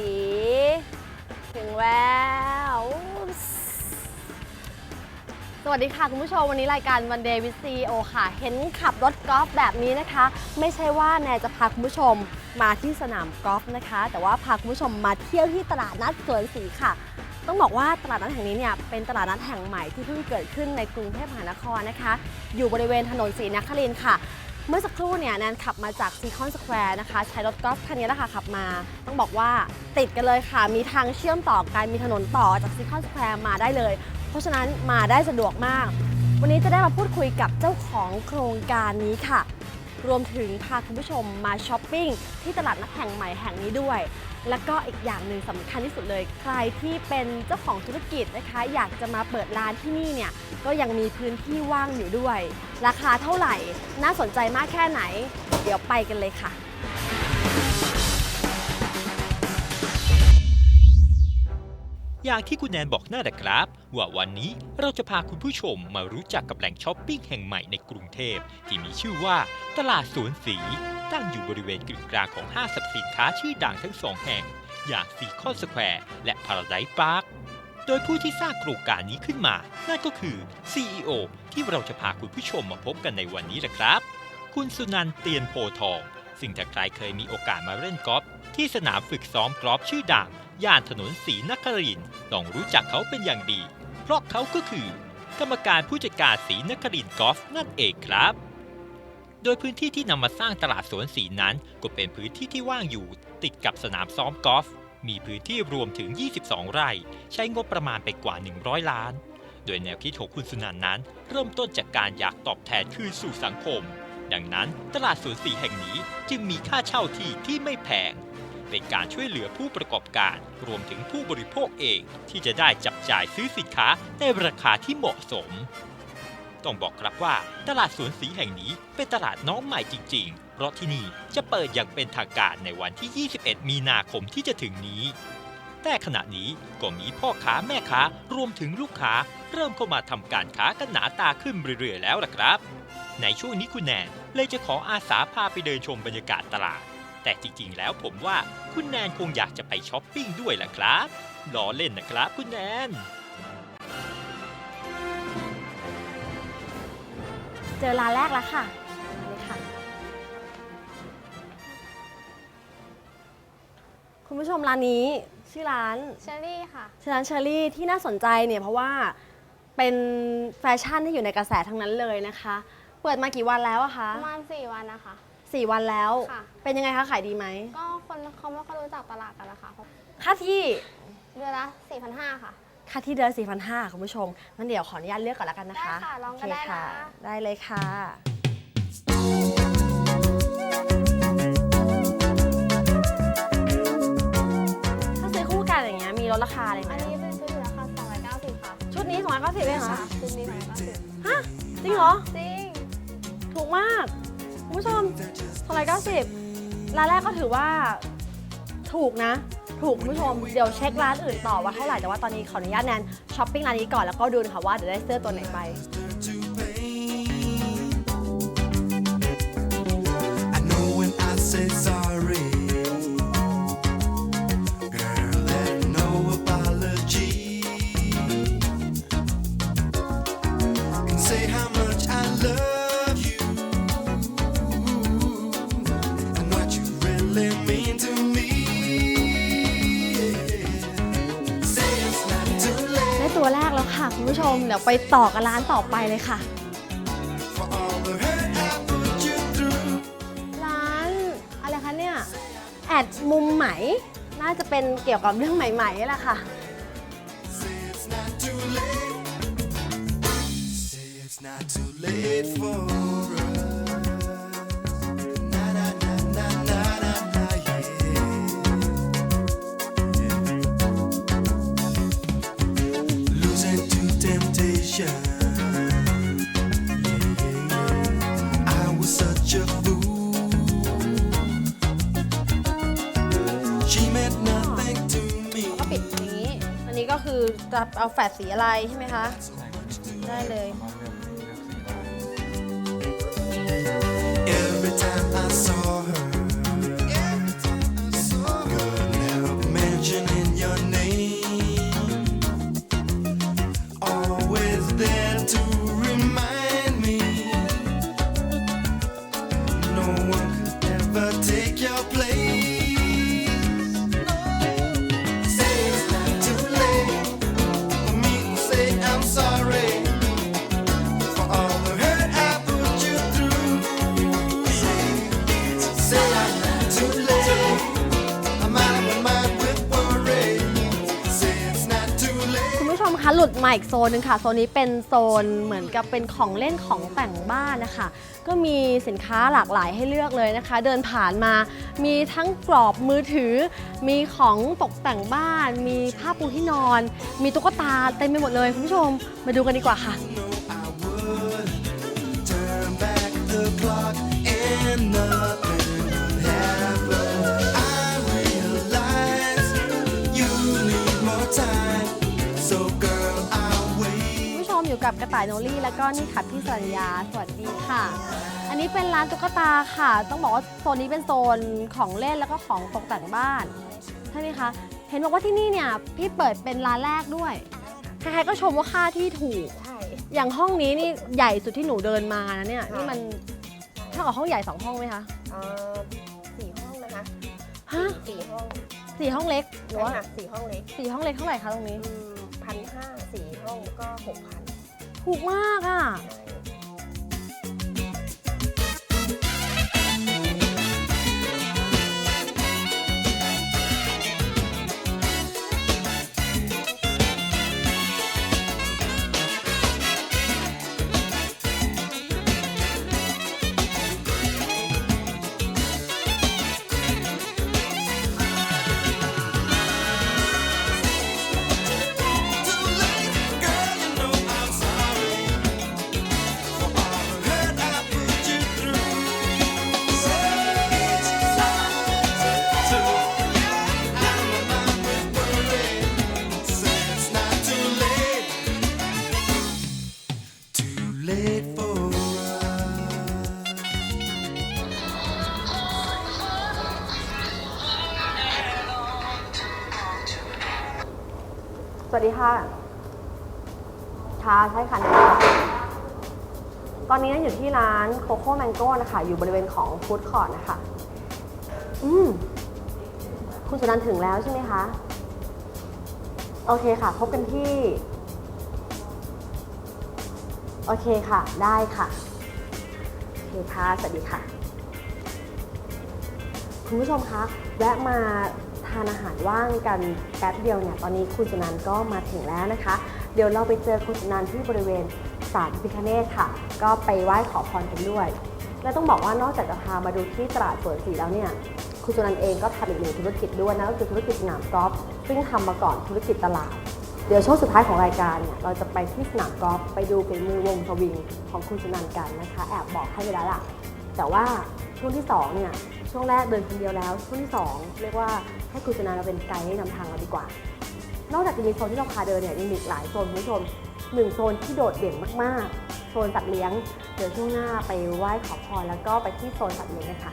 ี ถึงแล้วสวัสดีค่ะ คุณผู้ชม วันนี้รายการวันเดย์วิซีโอค่ะ เห็นขับรถกอล์ฟแบบนี้นะคะ ไม่ใช่ว่าแนนจะพาคุณผู้ชมมาที่สนามกอล์ฟนะคะ แต่ว่าพาคุณผู้ชมมาเที่ยวที่ตลาดนัดสวนสีค่ะ ต้องบอกว่าตลาดนัดแห่งนี้เนี่ยเป็นตลาดนัดแห่งใหม่ที่เพิ่งเกิดขึ้นในกรุงเทพมหานครนะคะ อยู่บริเวณถนนศรีนครินทร์ค่ะ เมื่อสักครู่เนี่ยแนนขับมาจากซีคอนสแควร์นะคะ ใช้รถกอล์ฟคันนี้แหละค่ะขับมา ต้องบอกว่าติดกันเลยค่ะ มีทางเชื่อมต่อกัน มีถนนต่อจากซีคอนสแควร์มาได้เลย เพราะฉะนั้นมาได้สะดวกมาก วันนี้จะได้มาพูดคุยกับเจ้าของโครงการนี้ค่ะ รวมถึงพาคุณผู้ชมมาช้อปปิ้งที่ตลาดนัดแห่งใหม่แห่งนี้ด้วย แล้วก็อีกอย่างหนึ่งสำคัญที่สุดเลย ใครที่เป็นเจ้าของธุรกิจนะคะ อยากจะมาเปิดร้านที่นี่เนี่ยก็ยังมีพื้นที่ว่างอยู่ด้วย ราคาเท่าไหร่น่าสนใจมากแค่ไหน เดี๋ยวไปกันเลยค่ะ อย่างที่คุณแนนบอกน่าแหละครับ ว่าวันนี้เราจะพาคุณผู้ชมมารู้จักกับแหล่งช้อปปิ้งแห่งใหม่ในกรุงเทพ ที่มีชื่อว่าตลาดสวนสี ตั้งอยู่บริเวณกึ่งกลางของห้างสรรพสินค้าชื่อดังทั้งสองแห่ง อย่างซีคอนสแควร์และพาราได s ์พาร์คโดยผู้ที่สร้างโครงการนี้ขึ้นมา นั่นก็คือ CEO ที่เราจะพาคุณผู้ชมมาพบกันในวันนี้แหละครับ คุณสุนันท์เตียนโพทอง ซึ่งถ้าใครเคยมีโอกาสมาเล่นกอล์ฟที่สนามฝึกซ้อมกอล์ฟชื่อดัง ย่านถนนศรีนครินต้องรู้จักเขาเป็นอย่างดี เพราะเขาก็คือ กรรมการผู้จัดการศรีนครินกอล์ฟนั่นเองครับ โดยพื้นที่ที่นำมาสร้างตลาดสวนสีนั้น ก็เป็นพื้นที่ที่ว่างอยู่ ติดกับสนามซ้อมกอล์ฟมีพื้นที่รวมถึง 22 ไร่ ใช้งบประมาณไปกว่า 100 ล้าน โดยแนวคิดของคุณสุนันท์นั้น เริ่มต้นจากการอยากตอบแทนคืนสู่สังคม ดังนั้นตลาดสวนสีแห่งนี้จึงมีค่าเช่าที่ที่ไม่แพง เป็นการช่วยเหลือผู้ประกอบการ รวมถึงผู้บริโภคเองที่จะได้จับจ่ายซื้อสินค้าในราคาที่เหมาะสม ต้องบอกครับว่าตลาดสวนสีแห่งนี้เป็นตลาดน้องใหม่จริง ๆ เพราะที่นี่จะเปิดอย่างเป็นทางการในวันที่ 21 มีนาคมที่จะถึงนี้ แต่ขณะนี้ก็มีพ่อค้าแม่ค้ารวมถึงลูกค้า เริ่มเข้ามาทำการค้ากันหนาตาขึ้นเรื่อยๆแล้วล่ะครับ ในช่วงนี้คุณแนนเลยจะขออาสาพาไปเดินชมบรรยากาศตลาด แต่จริงๆ แล้วผมว่าคุณแนนคงอยากจะไปช้อปปิ้งด้วยล่ะครับล้อเล่นนะครับคุณแนน เจอร้านแรกแล้วค่ะนี่ค่ะ คุณผู้ชมร้านนี้ชื่อร้านเชอรี่ค่ะ ชื่อร้านเชอรี่ที่น่าสนใจเนี่ยเพราะว่าเป็นแฟชั่นที่อยู่ในกระแสทั้งนั้นเลยนะคะ เปิดมากี่วันแล้วอะคะ ประมาณ 4 วันนะคะ สี่วันแล้ว ค่ะ เป็นยังไงคะขายดีไหมก็คนเขาไม่ค่อยรู้จักตลาดกันนะคะค่าที่เดือนละ4,500 ค่ะ ค่าที่เดือนสี่พันห้าคุณผู้ชมงั้นเดี๋ยวขออนุญาตเลือกก่อนแล้วกันนะคะได้ค่ะลองกันโเคได้นะ ค่ะ ได้เลยค่ะ ถ้าซื้อคู่กันอย่างเงี้ยมีลดราคาอะไรไหมอันนี้เป็นชุดอยู่ราคา290ค่ะชุดนี้สองร้อยเก้าสิบเองเหรอค่ะชุดนี้290ฮะจริงเหรอ จ 690ร้านแรกก็ถือว่าถูกนะ ถูกคุณผู้ชม เดี๋ยวเช็คร้านอื่นต่อว่าเท่าไหร่ แต่ว่าตอนนี้ขออนุญาตแนนช้อปปิ้งร้านนี้ก่อนแล้วก็ดูนะคะว่าจะได้เสื้อตัวไหนไป say how much I love. คุณผู้ชมเดี๋ยวไปต่อกันร้านต่อไปเลยค่ะ ร้านอะไรคะเนี่ยแอดมุมไหม น่าจะเป็นเกี่ยวกับเรื่องใหม่ๆนี่แหละค่ะ it's not too late for She meant nothing to me. ก็ปิดอย่างนี้ อันนี้ก็คือจะเอาแฟดสีอะไรใช่ไหมคะ ได้เลย หลุดมาอีกโซนหนึ่งค่ะ โซนนี้เป็นโซนเหมือนกับเป็นของเล่นของแต่งบ้านนะคะ ก็มีสินค้าหลากหลายให้เลือกเลยนะคะ เดินผ่านมา มีทั้งกรอบมือถือ มีของตกแต่งบ้าน มีผ้าปูที่นอน มีตุ๊กตาเต็มไปหมดเลยคุณผู้ชม มาดูกันดีกว่าค่ะ turn back the clock and nothing กับกระต่ายโนลี่แล้วก็นี่ค่ะพี่สัญญาสวัสดีค่ะ อันนี้เป็นร้านตุ๊กตาค่ะ ต้องบอกว่าโซนนี้เป็นโซนของเล่นแล้วก็ของตกแต่งบ้านใช่ไหมคะเห็นบอกว่าที่นี่เนี่ยพี่เปิดเป็นร้านแรกด้วยใครๆก็ชมว่าค่าที่ถูก ใช่ อย่างห้องนี้นี่ใหญ่สุดที่หนูเดินมานะเนี่ยค่ะนี่มันเท่ากับห้องใหญ่สองห้องไหมคะเอ่อสี่ห้องนะคะฮะสี่ห้องสี่ห้องเล็กหรือใช่ว่าค่ะสี่ห้องเล็กสี่ห้องเล็กเท่าไหร่คะตรงนี้ พันห้าสี่ห้องก็หกพัน ถูกมากอะ สวัสดีค่ะ ค่ะใช่ค่ะตอนนี้อยู่ที่ร้านโคโค่แมงโก้นะคะ อยู่บริเวณของฟู้ดคอร์ทนะคะ อืม คุณสุนันถึงแล้วใช่ไหมคะ โอเคค่ะ พบกันที่ โอเคค่ะ ได้ค่ะ โอเคค่ะ สวัสดีค่ะ คุณผู้ชมคะ แวะมา ทานอาหารว่างกันแป๊บเดียวเนี่ยตอนนี้คุณสุนันก็มาถึงแล้วนะคะ เดี๋ยวเราไปเจอคุณสุนันที่บริเวณศาลพิคเนตค่ะ ก็ไปไหว้ขอพรกันด้วย และต้องบอกว่านอกจากจะพามาดูที่ตลาดสวนสีแล้วเนี่ยคุณสุนันเองก็ทำอีกหนึ่งธุรกิจด้วยนะก็คือธุรกิจสนามกอล์ฟซึ่งทำมาก่อนธุรกิจตลาดเดี๋ยวช่วงสุดท้ายของรายการเนี่ยเราจะไปที่สนามกอล์ฟไปดูฝีมือวงสวิงของคุณสุนันกันนะคะ แอบบอกให้ไปแล้วล่ะแต่ว่าช่วงที่สองเนี่ยช่วงแรกเดินคนเดียวแล้ว ช่วงที่สองเรียกว่า ให้คุณชนะเราเป็นไกด์นำทางเราดีกว่า นอกจากจะมีโซนที่เราพาเดินเนี่ยยังมีอีกหลายโซนคุณผู้ชมหนึ่งโซนที่โดดเด่นมากๆ โซนสัตว์เลี้ยง เดี๋ยวช่วงหน้าไปไหว้ขอพรแล้วก็ไปที่โซนสัตว์เลี้ยงกันค่ะ